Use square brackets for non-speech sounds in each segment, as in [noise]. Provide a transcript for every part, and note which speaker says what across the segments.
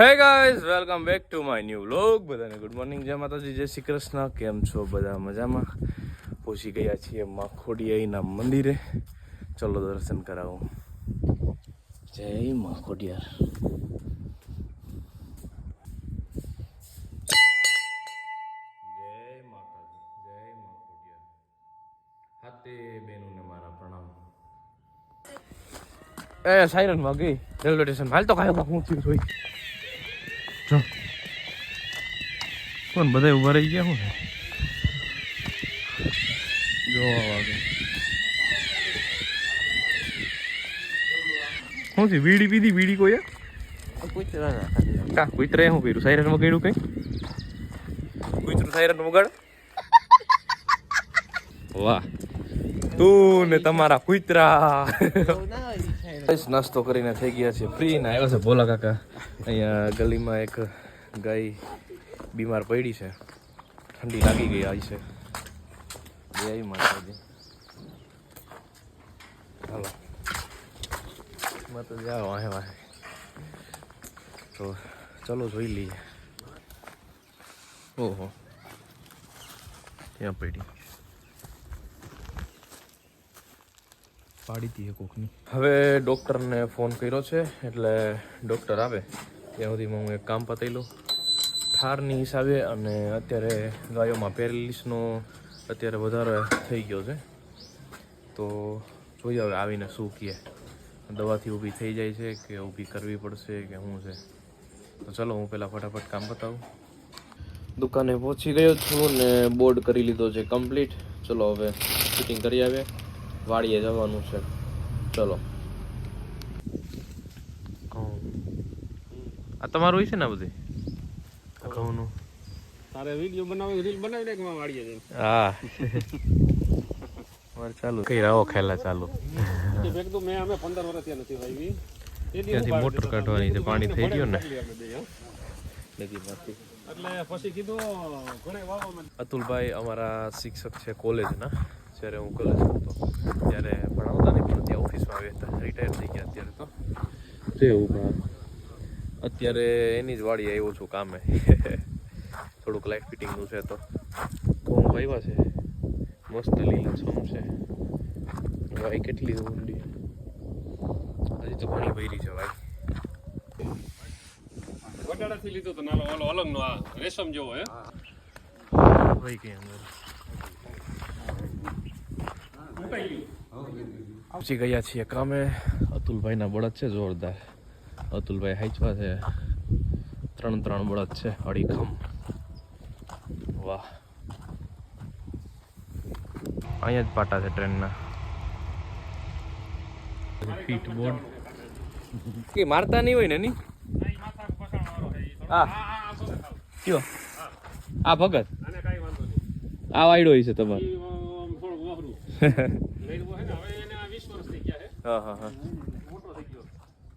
Speaker 1: Hey guys welcome back to my new vlog બધાને good morning જય માતાજી, જય શ્રી કૃષ્ણ. કેમ છો બધા મજામાં? પહોંચી ગયા છીએ માખોડિયાઈના મંદિરે. ચલો દર્શન કરાવો. જય માખોડિયાર. જય માતાજી, જય મારા પ્રણામ. એ સાયરનમાં રેલવે સ્ટેશન. હાલ તો કાયો હું થયું જોઈ. જો. કોણ બધા ઊભા રહી ગયા હું જો વાગે. શું છે, વીડી પીધી? વીડી કોઈ કા કુતરે શું કર્યું? સાયરન કર્યું કઈ? કુતરું સાયરન વગાડ? વાહ. તું ને તમારા કુતરા. નાસ્તો કરીને થઈ ગયા છે. ફ્રી ને આવ્યો છે ભોલા કાકા. અહીંયા ગલીમાં એક ગાય બીમાર પડી છે. ઠંડી લાગી ગઈ આવી છે. જય માતાજી હાલો. માતાજી આવો વાહે વાહે તો ચલો જોઈ લઈએ. ઓહો. ત્યાં પડી? પાડી હતી કોકની. હવે ડૉક્ટરને ફોન કર્યો છે, એટલે ડૉક્ટર આવે. ત્યાં સુધીમાં હું એક કામ પતાવી લઉં ઠારની હિસાબે અને અત્યારે ગાયોમાં પેરેલિસનો અત્યારે વધારે થઈ ગયો છે. તો જોઈએ હવે આવીને શું કહે. દવાથી ઊભી થઈ જાય છે કે ઊભી કરવી પડશે કે શું છે. તો ચલો હું પહેલાં ફટાફટ કામ બતાવું દુકાને પહોંચી ગયો છું ને બોર્ડ કરી લીધો છે કમ્પ્લીટ ચલો હવે ફિટિંગ કરી આવે. વાડીએ જવાનું છે. ચલો. આ તમારું છે ને બધું? ઘઉંનું.
Speaker 2: તારે વીડિયો બનાવી રીલ બનાવી નાખમાં વાડીએ જઈને
Speaker 1: હા. [laughs] વાર ચાલુ. કઈ રાવો ખેલા ચાલુ.
Speaker 2: તે મેં કીધું મેં અમે પંદર વર્ષ ત્યાં નથી તે
Speaker 1: ત્યાંથી મોટર કાઢવાની છે પાણી થઈ ગયું ને.
Speaker 2: એટલે પછી કીધું ઘણે
Speaker 1: અતુલભાઈ અમારા શિક્ષક છે કોલેજના જ્યારે હું કોલેજ હતો. ત્યારે ભણાવતા નહીં પણ ત્યાં ઓફિસમાં આવ્યા હતા. રિટાયર થઈ ગયા અત્યારે તો. એવું બહાર અત્યારે એની જ વાડી આવ્યો છું કામે. થોડુંક લાઇટ ફિટિંગનું છે તો. ઘઉં વાવ્યા છે. મસ્ત લીલાછમ છે. વાય કેટલી ઊંડી. હજી તો ઘણી ભરી છે ભાઈ.
Speaker 2: વટાડાથી લીધો તો નાલો ઓલો અલગનો આ રેશમ જેવો હે.
Speaker 1: ભાઈ કઈ અંદર. પહોંચી ગયા છીએ કામે અતુલભાઈના બળદ છે જોરદાર. અતુલભાઈ હાચવા છે. ત્રણ ત્રણ બળદ છે અડીખમ. વાહ. અહીંયા જ પાટા છે ટ્રેનના. ફીટ બોર્ડ કે મારતા નહીં હોય ને ની હા. કયો? આ ભગત?
Speaker 2: આને કાંઈ વાંધો નહીં
Speaker 1: આ વાયડો છે તમારો.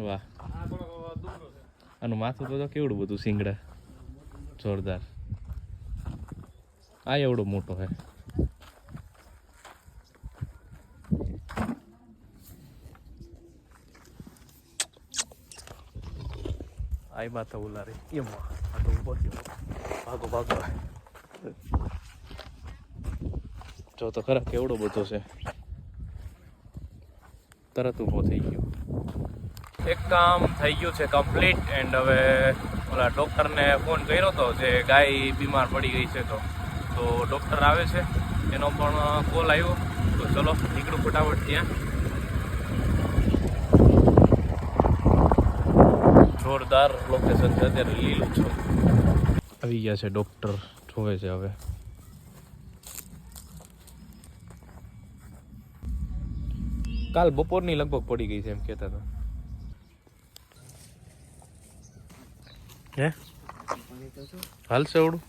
Speaker 1: વાહ. આનું માથું તો કેવડું બધું સિંગડા જોરદાર. આ એવડો મોટો હે. આઈ માથા ઉલારે એમ આ ભાગો ભાગો. જો તો ખરા કેવડો બધો છે. તરત ઊભો થઈ ગયો. એક કામ થઈ ગયું છે કમ્પ્લીટ એન્ડ હવે ઓલા ડૉક્ટરને ફોન કર્યો હતો જે ગાય બીમાર પડી ગઈ છે તો તો ડૉક્ટર આવે છે. એનો પણ કોલ આવ્યો. તો ચલો નીકળું ફટાફટ ત્યાં. જોરદાર લોકેશન છે અત્યારે લીલું છે. આવી ગયા છે ડૉક્ટર જોવે છે હવે. કાલ બપોરની લગભગ પડી ગઈ છે એમ કહેતા હતા. હે? હાલ સેવડું.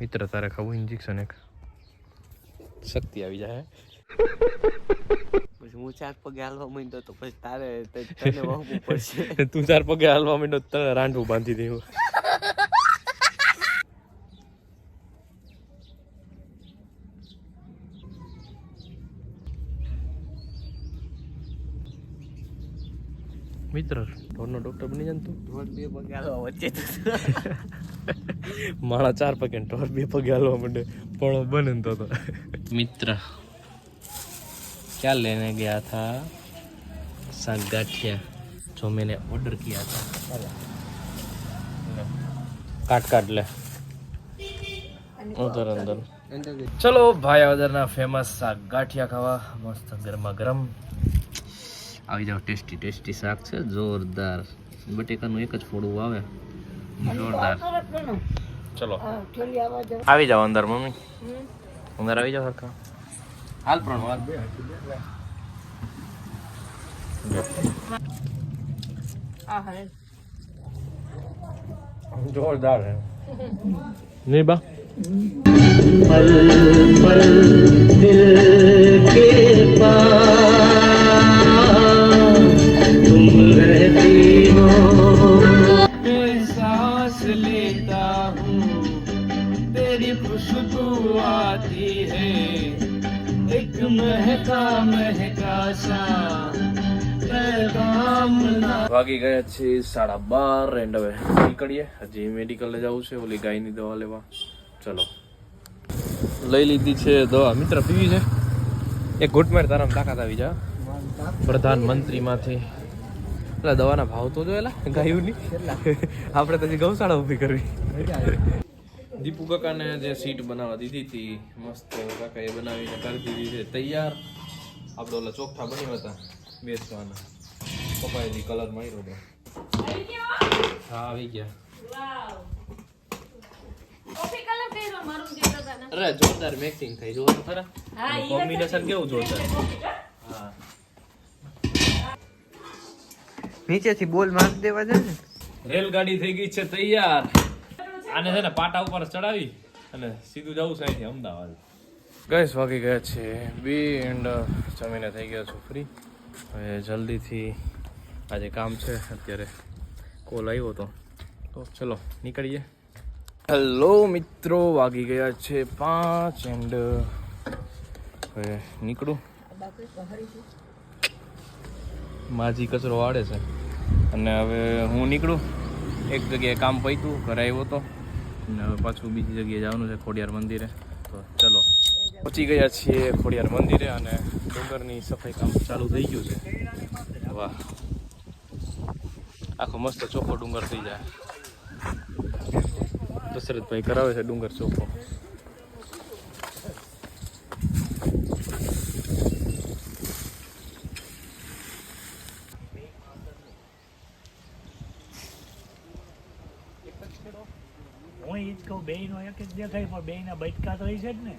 Speaker 1: મિત્ર તારે ખાવું ઇન્જેક્શન એક. શક્તિ આવી જાય
Speaker 3: પછી હું ચાર પગે હાલવા માંડ્યો તો પછી તારે તને પડશે.
Speaker 1: તું ચાર પગે હાલવા માંડ્યો તો તને રાંઢું બાંધી દેવું. મિત્ર. ઢોરનો ડોક્ટર બની જાય તું?
Speaker 3: ઢોર બે પગે હાલવા વચ્ચે [laughs]
Speaker 1: માણા ચાર પગે ઢોર બે પગે હાલવા માંડે. પોળો બને તો તો. મિત્ર ક્યાં લેને ગયા હતા સાગ ગાંઠિયા જો મેં ઓર્ડર કિયા થા કાટ કાટ લે. ઉધર અંદર. ચલો ભાઈ અવધરના ફેમસ સાગ ગાંઠિયા ખાવા. મસ્ત ગરમા ગરમ આવી જાવ ટેસ્ટી ટેસ્ટી શાક છે જોરદાર. બટેકાનું એક જ ફોડું આવે. જોરદાર. ચલો. આવી જાવ અંદર મમ્મી. અંદર આવી જાવ હરખા. હાલ પ્રણ હાલ જોરદાર હે. નહીં બા. વાગી ગયા છે સાડા બાર એન્ડ હવે નીકળીએ. હજી મેડિકલે જવું છે, ઓલી ગાયની દવા લેવા. ચલો. લઈ લીધી છે દવા. મિત્ર, પીવી છે? એક ઘૂંટમેર તારામ તાકાત આવી જા. પ્રધાનમંત્રીમાંથી. એટલે દવાના ભાવ તો જોયેલા, ગાયોની. આપણે હજી ગૌશાળા ઊભી કરવી. દીપુ કાકાને જે સીટ બનાવવા દીધી હતી, મસ્ત કાકાએ બનાવીને કરી દીધી છે, તૈયાર. આપણે ઓલા ચોખ્ઠા બન્યા હતા બેસવાના. પપ્પાએ કલર માર્યો હતો. હા આવી ગયા.
Speaker 4: જે
Speaker 1: અરે જોરદાર મેકિંગ થઈ જોવો તો ખરા.
Speaker 4: હા,
Speaker 1: કોમ્બિનેશન કેવું જોરદાર? હા.
Speaker 3: નીચેથી બોલ મારી દેવા છે ને.
Speaker 1: રેલગાડી થઈ ગઈ છે તૈયાર. આને છે ને પાટા ઉપર ચડાવી અને સીધું જવું છે અહીંથી અમદાવાદ. ગઈસ વાગી ગયા છે. બે એન્ડ જમીને થઈ ગયા છું ફ્રી હવે જલ્દીથી આજે કામ છે. અત્યારે કોલ આવ્યો હતો. તો ચલો, નીકળીએ. હેલો મિત્રો, વાગી ગયા છે પાંચ એન્ડ હવે નીકળું. માજી કચરો વાળે છે. અને હવે હું નીકળું. એક જગ્યાએ કામ પૈતું ઘરે આવ્યો હતો અને હવે પાછું બીજી જગ્યાએ જવાનું છે ખોડિયાર મંદિરે. તો ચલો. પહોંચી ગયા છીએ ખોડિયાર મંદિરે અને ડુંગરની સફાઈ કામ ચાલુ થઈ ગયું છે. વાહ. આખો મસ્ત ચોખ્ખો ડુંગર થઈ જાય. દશરથભાઈ કરાવે છે ડુંગર ચોખ્ખો
Speaker 5: હું ઈ જ કહું બે નો એક જ દેખાય, પણ બે ના બચકા તો ઈ છે જ ને.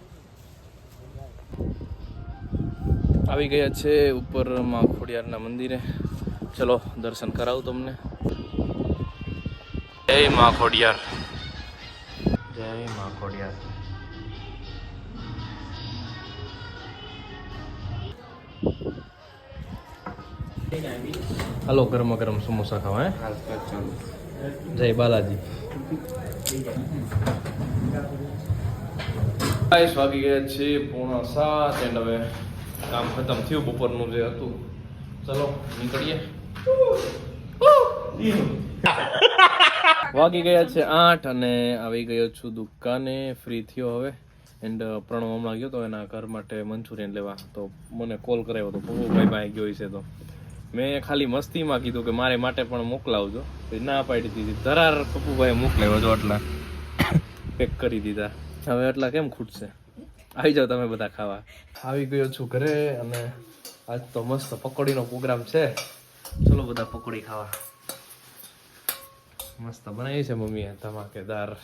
Speaker 1: આવી ગયા છે ઉપરમાં ખોડિયારના મંદિરે. ચલો દર્શન કરાવું તમને. જય મા ખોડિયાર. જય મા ખોડિયાર. હાલો ગરમ ગરમ સમોસા ખાવા હે? જય બાલાજી. વાગી ગયા છે પૂર્ણ સાત એન્ડ હવે કામ ખતમ થયું, બપોરનું જે હતું. ચલો, નીકળીએ. વાગી ગયા છે આઠ અને આવી ગયો છું દુકાને. ફ્રી થયો હવે. એન્ડ પ્રણવ હમણાં ગયો તો એના ઘર માટે મંચુરિયન લેવા. તો મને કોલ કરાવ્યો તો ભાઈ ભાઈ ગયો છે તો. મેં ખાલી મસ્તીમાં કીધું કે મારે માટે પણ મોકલાવજો. ના પાડી દીધી. ધરાર પપ્પુભાઈ મોકલાવ્યો છો એટલા પેક [coughs] કરી દીધા. હવે એટલા કેમ ખૂટશે? આવી જાઓ તમે બધા ખાવા. આવી ગયો છું ઘરે અને આજ તો મસ્ત પકોડીનો પ્રોગ્રામ છે. ચલો બધા પકોડી ખાવા. મસ્ત બનાવી છે મમ્મીએ ધમાકેદાર.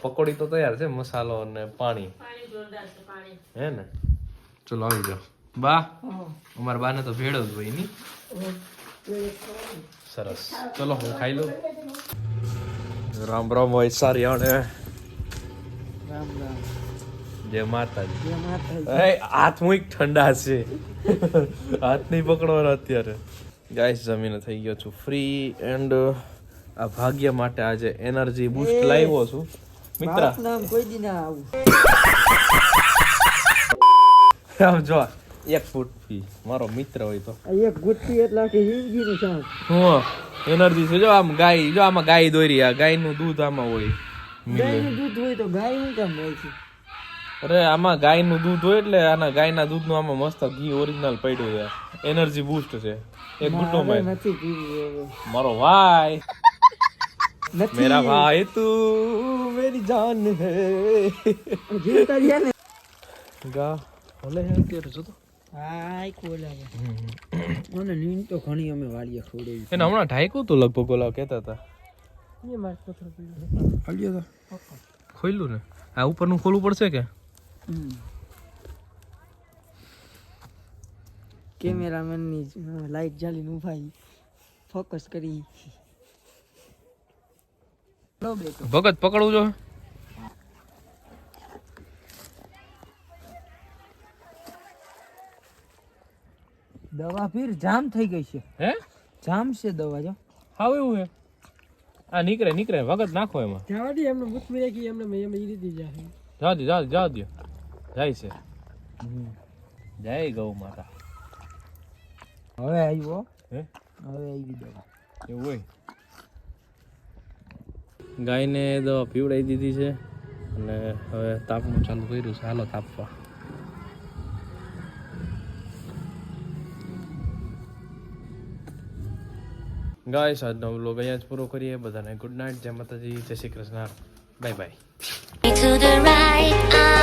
Speaker 1: પકોડી તો તૈયાર છે મસાલો અને પાણી.
Speaker 4: પાણી જોરદાર છે પાણી.
Speaker 1: હે ને? ચલો આવી જાઓ. બા અમારા બાને તો ભેળ જ હોયની. સરસ. ચલો હું ખાઈ લઉં. રામ રામ હોય સારી આણે.
Speaker 3: રામ રામ.
Speaker 1: જય માતાજી. એ હાથ એક ઠંડા છે. હાથ નહીં પકડવાનો અત્યારે. ગાઈસ જમીને થઈ ગયો છું ફ્રી એન્ડ આ ભાગ્ય માટે આજે એનર્જી બૂસ્ટ લાવ્યો છું. મિત્ર.
Speaker 3: નામ કોઈ દી ના આવું.
Speaker 1: આમ જો એક ફૂટ ફી મારો મિત્ર હોય તો.
Speaker 3: એક ગુટ્ટી એટલે આખી જિંદગીનું સાંજ
Speaker 1: હું એનર્જી છે. જો આમ ગાય જો આમાં ગાય દોરી આ ગાયનું દૂધ આમાં હોય.
Speaker 3: ગાયનું દૂધ હોય તો ગાય હું કામ હોય છે?
Speaker 1: અરે આમાં ગાયનું દૂધ હોય એટલે આના ગાયના દૂધનું આમાં મસ્ત ઘી ઓરિજિનલ પડ્યું છે. એનર્જી બૂસ્ટ છે. એક
Speaker 3: ભાઈ
Speaker 1: માય મારો ભાઈ. મેરા ભાઈ તું મેરી જાન હે. ગા ભલે હે અત્યારે જો તો.
Speaker 3: હાય કોલા મને નીંદ તો ઘણી અમે વાડીએ ખોડે.
Speaker 1: એને હમણાં ઢાંક્યું તું લગભગ ઓલા કહેતા હતા.
Speaker 3: ફળ્યો
Speaker 1: ખોલ્યું ને? આ ઉપરનું ખોલવું પડશે કે?
Speaker 3: કેમેરામેનની લાઈટ જાલીને ઉભાઈ ફોકસ કરી લો
Speaker 1: ભગત પકડવું જો.
Speaker 3: દવા ફીર જામ થઈ ગઈ છે.
Speaker 1: હે?
Speaker 3: જામ છે દવા જો.
Speaker 1: હાવ એવું હે? આ નીકળે નીકળે વગત નાખો એમાં.
Speaker 3: જાવાડી એમને મુકમી રાખી એમને મેં એમ ઈ દીધી જાય
Speaker 1: જવા દે જવા દે જવા દે જાય છે. જય ગૌ માતા.
Speaker 3: હવે આવ્યો
Speaker 1: હે.
Speaker 3: હવે આવી દવા.
Speaker 1: એવું હોય? ગાયને દવા પીવડાવી દીધી છે અને હવે તાપનું ચાલુ કર્યું છે. હાલો તાપવા. ગાય આજનો બ્લોગ અહીંયા જ પૂરો કરીએ. બધાને ગુડ નાઇટ જય માતાજી. જય Shri Krishna. Bye bye
Speaker 6: I